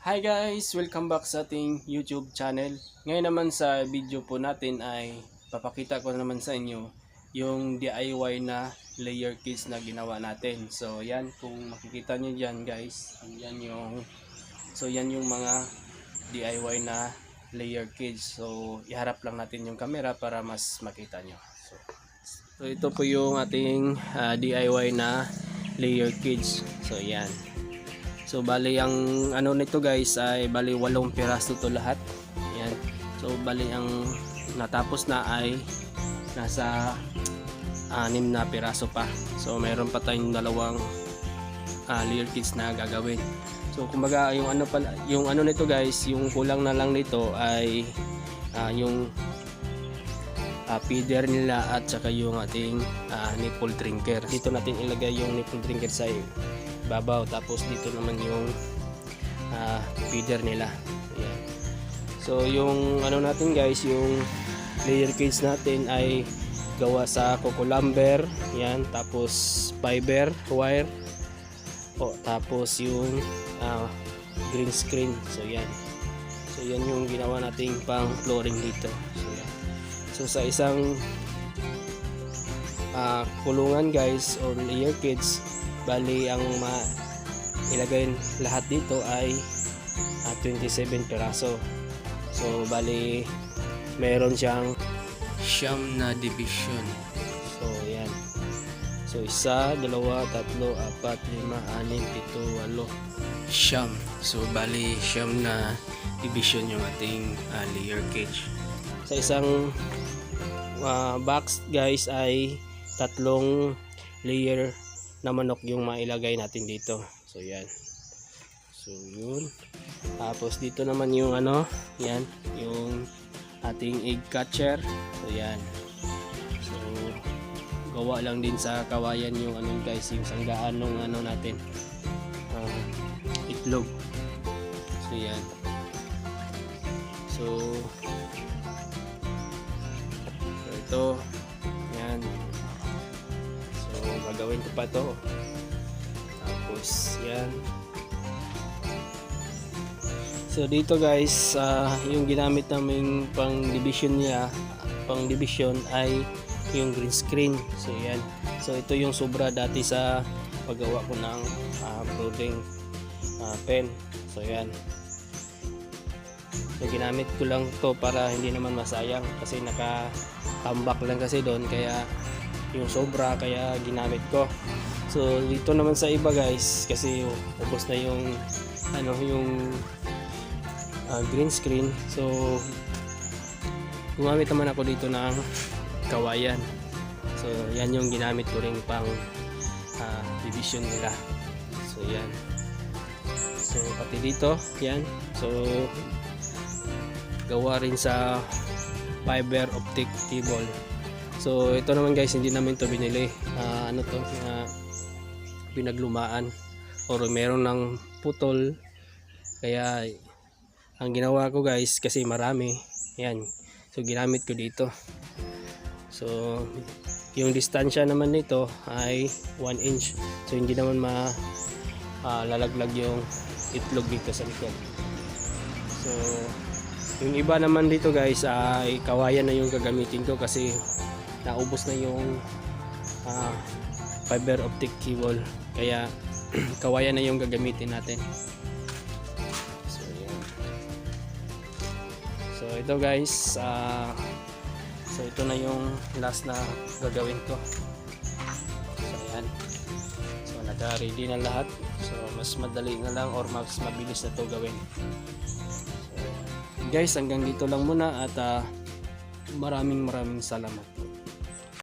Hi guys! Welcome back sa ating YouTube channel. Ngayon naman sa video po natin ay papakita ko naman sa inyo yung DIY na layer case na ginawa natin. So yan, kung makikita nyo dyan guys, yan yung, so yan yung mga DIY na layer cage. So iharap lang natin yung camera para mas makita nyo. So, so ito po yung ating ah, DIY na layer cage. So yan. So bali ang ano nito guys ay bali walong piraso to lahat. Yan. So bali ang natapos na ay nasa anim na piraso pa. So meron pa tayong dalawang uh, layer kits na gagawin. So kumbaga yung ano pala yung ano nito guys, yung kulang na lang nito ay ah, yung ah, feeder nila at saka yung ating ah, nipple drinker. Dito natin ilagay yung nipple drinker sa babaw tapos dito naman yung ah, feeder nila. Ayan. so yung ano natin guys yung layer cage natin ay gawa sa coco lumber yan tapos fiber wire. O tapos yung ah, green screen. So yan so yan yung ginawa nating pang flooring dito. So yan so sa isang ah, kulungan guys or layer cage bali ang ma ilagay lahat dito ay ah, 27 peraso so bali meron siyang siyam na division. So yan. So isa, dalawa, tatlo, apat, lima, anim, pito, walo. Siyam. So bali siyam na division yung ating ah, layer cage. Sa isang ah, box guys ay tatlong layer na manok yung mailagay natin dito. So yan. So yun. Tapos dito naman yung ano yan yung ating egg catcher. So yan. So gawa lang din sa kawayan yung ano guys yung sanggaan ng ano natin. Ah, itlog. So yan. So gagawin ko pa to. Tapos, yan. So, dito guys, ah, yung ginamit naming pang division niya, pang division ay yung green screen. So, yan. So, ito yung sobra dati sa paggawa ko ng uh, clothing ah, pen. So, yan. So, ginamit ko lang to para hindi naman masayang kasi naka-tambak lang kasi doon kaya yung sobra kaya ginamit ko. So dito naman sa iba guys kasi ubos na yung ano yung ah, green screen. So gumamit naman ako dito ng kawayan. So yan yung ginamit ko rin pang ah, division nila. So yan. So pati dito yan. So gawa rin sa fiber optic cable So ito naman guys hindi namin to binili. Ah, ano to? Uh, pinaglumaan or meron ng putol. Kaya ang ginawa ko guys kasi marami. Yan. So ginamit ko dito. So yung distansya naman nito ay 1 inch. So hindi naman ma ah, lalaglag yung itlog dito sa likod. So yung iba naman dito guys ay kawayan na yung gagamitin ko kasi naubos na yung ah, fiber optic cable. Kaya kawayan na yung gagamitin natin. So yan so ito guys ah, so ito na yung last na gagawin ko. So yan so naka ready na lahat. So mas madali na lang or mas mabilis na to gawin. So, guys hanggang dito lang muna at ah, maraming maraming salamat po